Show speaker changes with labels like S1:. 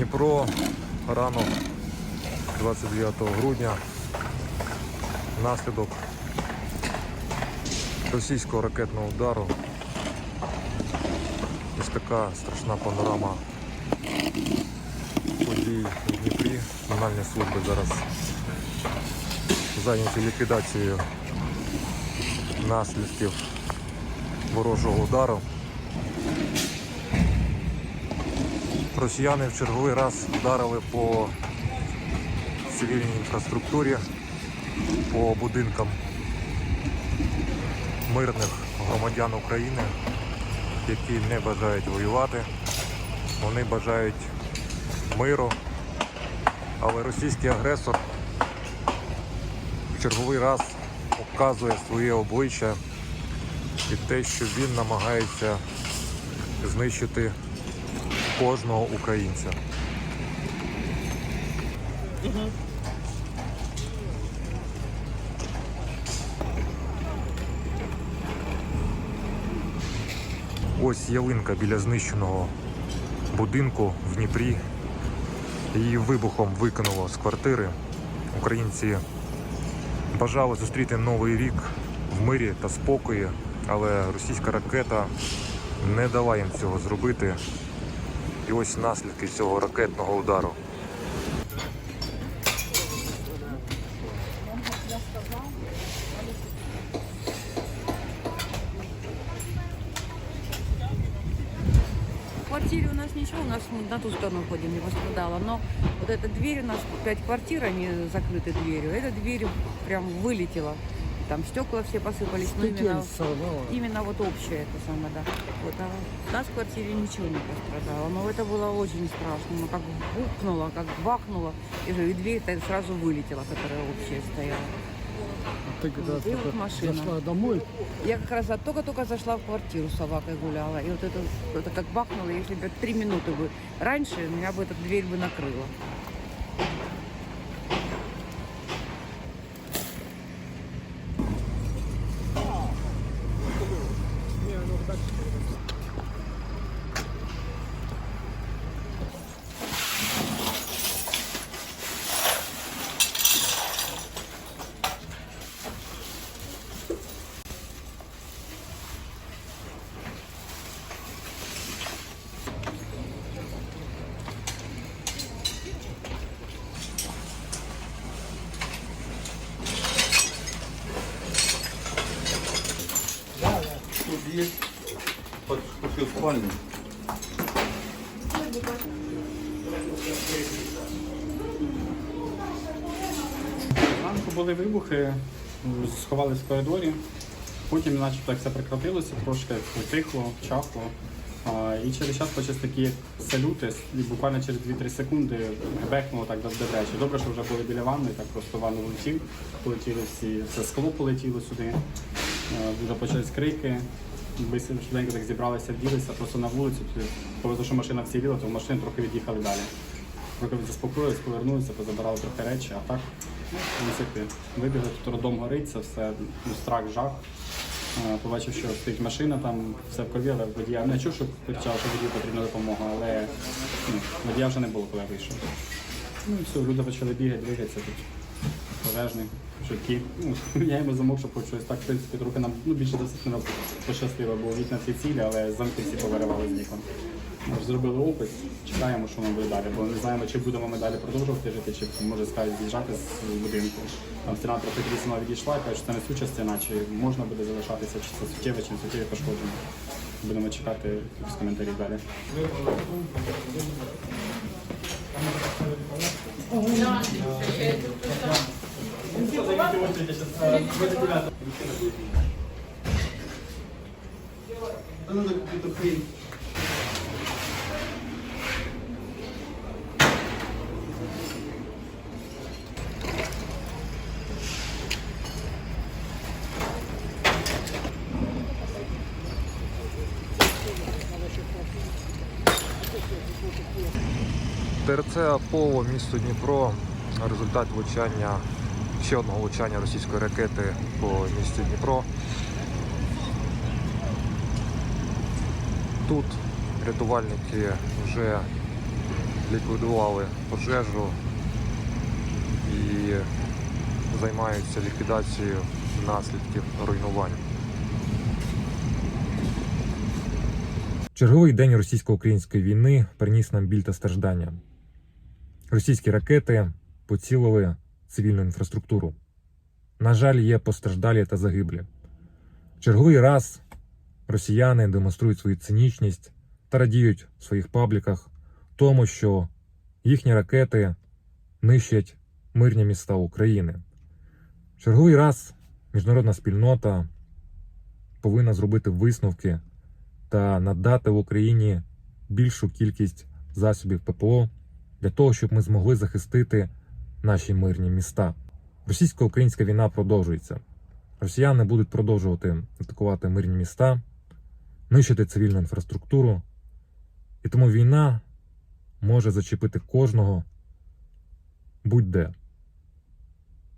S1: Дніпро, ранок 29 грудня. Наслідок російського ракетного удару. Ось така страшна панорама подій у Дніпрі. Комунальні служби зараз зайняті ліквідацією наслідків ворожого удару. Росіяни в черговий раз вдарили по цивільній інфраструктурі, по будинкам мирних громадян України, які не бажають воювати. Вони бажають миру, але російський агресор в черговий раз показує своє обличчя і те, що він намагається знищити кожного українця. Ось ялинка біля знищеного будинку в Дніпрі. Її вибухом викинуло з квартири. Українці бажали зустріти новий рік в мирі та спокої, але російська ракета не дала їм цього зробити. І ось наслідки цього ракетного удару.
S2: Квартире у нас ничего, у нас на ту сторону ходим, не пострадало. Но вот эта дверь, у нас пять квартир, они закрыты дверью. Эта дверь прям вылетела. Там стекла все посыпались, но именно, именно вот общее это самое, да. Вот, а у нас в квартире ничего не пострадало. Но это было очень страшно. Ну, как бухнуло, как бахнуло. И, же, и дверь сразу вылетела, которая общая стояла.
S3: Ты когда
S2: и вот машина.
S3: зашла домой,
S2: Я как раз от- только-только зашла в квартиру с собакой гуляла. И вот это, это как бахнуло, если бы три минуты бы раньше, меня бы эта дверь бы накрыла.
S4: Есть под, под спальню.
S5: Зранку були вибухи, сховались в коридорі. Потім, начебто, все прекратилося, трошки потихло, чахло. І через час почали такі салюти, і буквально через 2-3 секунди бехнуло так добряче. Добре, що вже були біля ванни, так просто в ванну влетів, полетіли всі, все скло полетіло сюди. Е, Вже почались крики. Ми швиденько так зібралися, вділися просто на вулицю. Повезло, що машина вціліла, то машини трохи від'їхали далі. Трохи заспокоїлись, повернулися, позабирали трохи речі, а так, ну, вибігли, тут роддом горить, це все ну, страх, жах. Е, Побачив, що стоїть машина, там все в крові, але водія не чув, що кричав, що водію потрібна допомога, але ну, водія вже не було, коли я вийшов. Ну і все, люди почали бігати, двигатися тут. Пожежний, швидкі. Ну, міняємо замок, щоб щось так, в принципі, трохи нам ну, більше досить не пощастило, бо вікна всі цілі, але замки всі повиривали з вікон. Ми ж зробили опис, чекаємо, що воно буде далі, бо не знаємо, чи будемо ми далі продовжувати жити, чи може скажуть з'їжджати з будинку. Там стіна трохи тріснула відійшла, каже, що це не суча стіна, чи можна буде залишатися, чи це суттєве, чи не суттєве пошкодження. Будемо чекати якісь коментарі далі.
S1: ТРЦ Аполло, місто Дніпро. Результат влучання ще одного влучання російської ракети по місту Дніпро. Тут рятувальники вже ліквідували пожежу і займаються ліквідацією наслідків руйнувань. Черговий день російсько-української війни приніс нам біль та страждання. Російські ракети поцілили цивільну інфраструктуру. На жаль, є постраждалі та загиблі. Черговий раз росіяни демонструють свою цинічність та радіють в своїх пабліках тому, що їхні ракети нищать мирні міста України. Черговий раз міжнародна спільнота повинна зробити висновки та надати в Україні більшу кількість засобів ППО для того, щоб ми змогли захистити наші мирні міста. Російсько-українська війна продовжується. Росіяни будуть продовжувати атакувати мирні міста, нищити цивільну інфраструктуру, і тому війна може зачепити кожного будь-де.